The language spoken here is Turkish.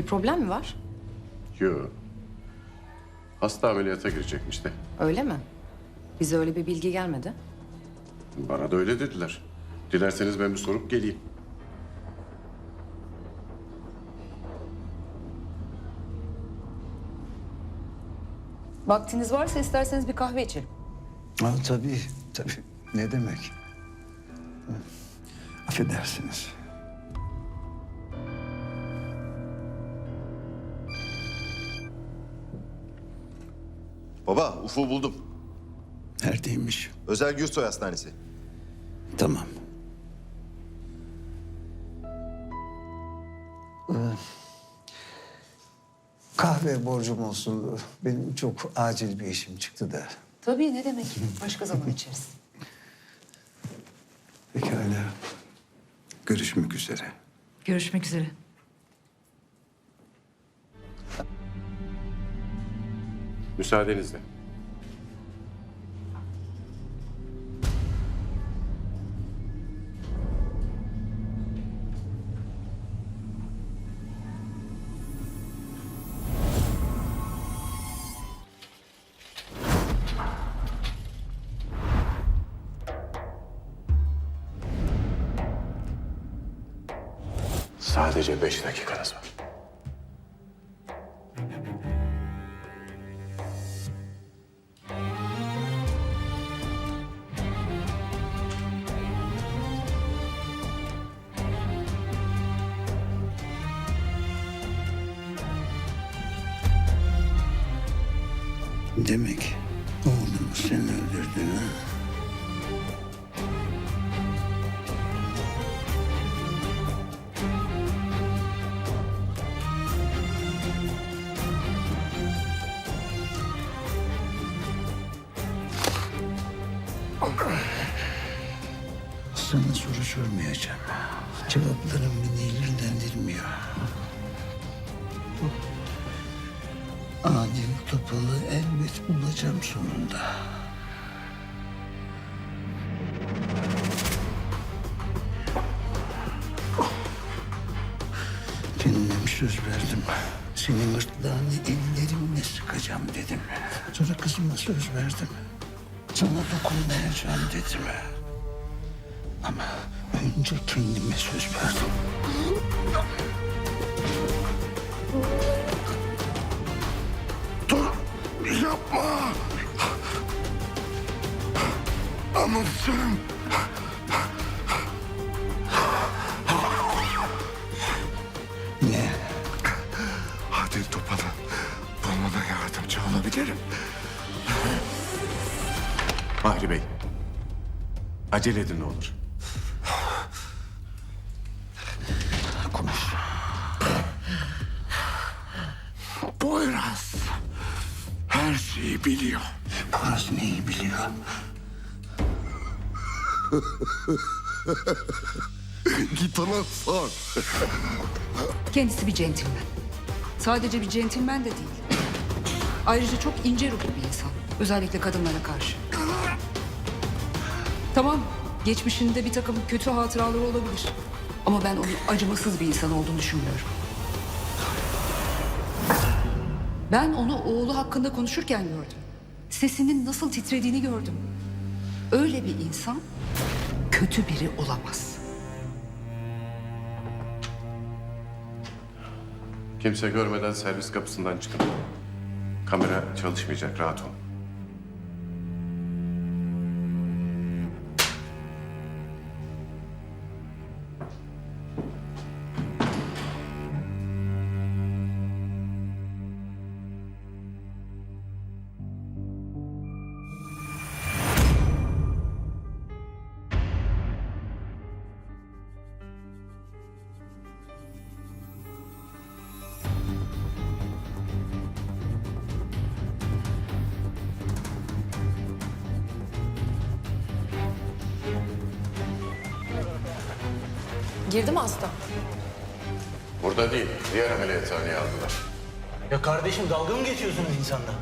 Bir problem mi var? Yok. Hasta ameliyata girecekmiş de. Öyle mi? Bize öyle bir bilgi gelmedi. Bana da öyle dediler. Dilerseniz ben bir sorup geleyim. Vaktiniz varsa isterseniz bir kahve içelim. Ha, tabii, tabii. Ne demek? Affedersiniz. Baba, Ufuk'u buldum. Neredeymiş? Özel Gürsoy Hastanesi. Tamam. Ee, Kahve borcum olsun. Benim çok acil bir işim çıktı da. Tabii ne demek. Başka zaman içeriz. Pekala. Görüşmek üzere. Görüşmek üzere. Müsaadenizle. Sadece beş dakikanız var. Demek oğlumu sen öldürdün ha? Sana soru sormayacağım. Cevapların beni ilgilendirmiyor. Adil Topal'ı elbet bulacağım sonunda. Kendime bir söz verdim. Senin gırtlağını ellerimle sıkacağım dedim. Sonra kızıma söz verdim. Sana dokunmayacağım dedim. Ama önce kendime söz verdim. Yapma. Anlatsın. Ne? Adil Topal'ı bulmana yardımcı olabilirim. Bahri Bey. Acele edin ne olur. Konuş. Poyraz her şeyi biliyor. Poyraz neyi biliyor? Git ona sor. Kendisi bir centilmen. Sadece bir centilmen de değil. Ayrıca çok ince ruhlu bir insan. Özellikle kadınlara karşı. Tamam, geçmişinde bir takım kötü hatıraları olabilir. Ama ben onun acımasız bir insan olduğunu düşünmüyorum. Ben onu oğlu hakkında konuşurken gördüm. Sesinin nasıl titrediğini gördüm. Öyle bir insan kötü biri olamaz. Kimse görmeden servis kapısından çıkın. Kamera çalışmayacak, rahat olun. Girdi mi hasta? Burada değil, diğer ameliyathaneye aldılar. Ya kardeşim dalga mı geçiyorsunuz insanla?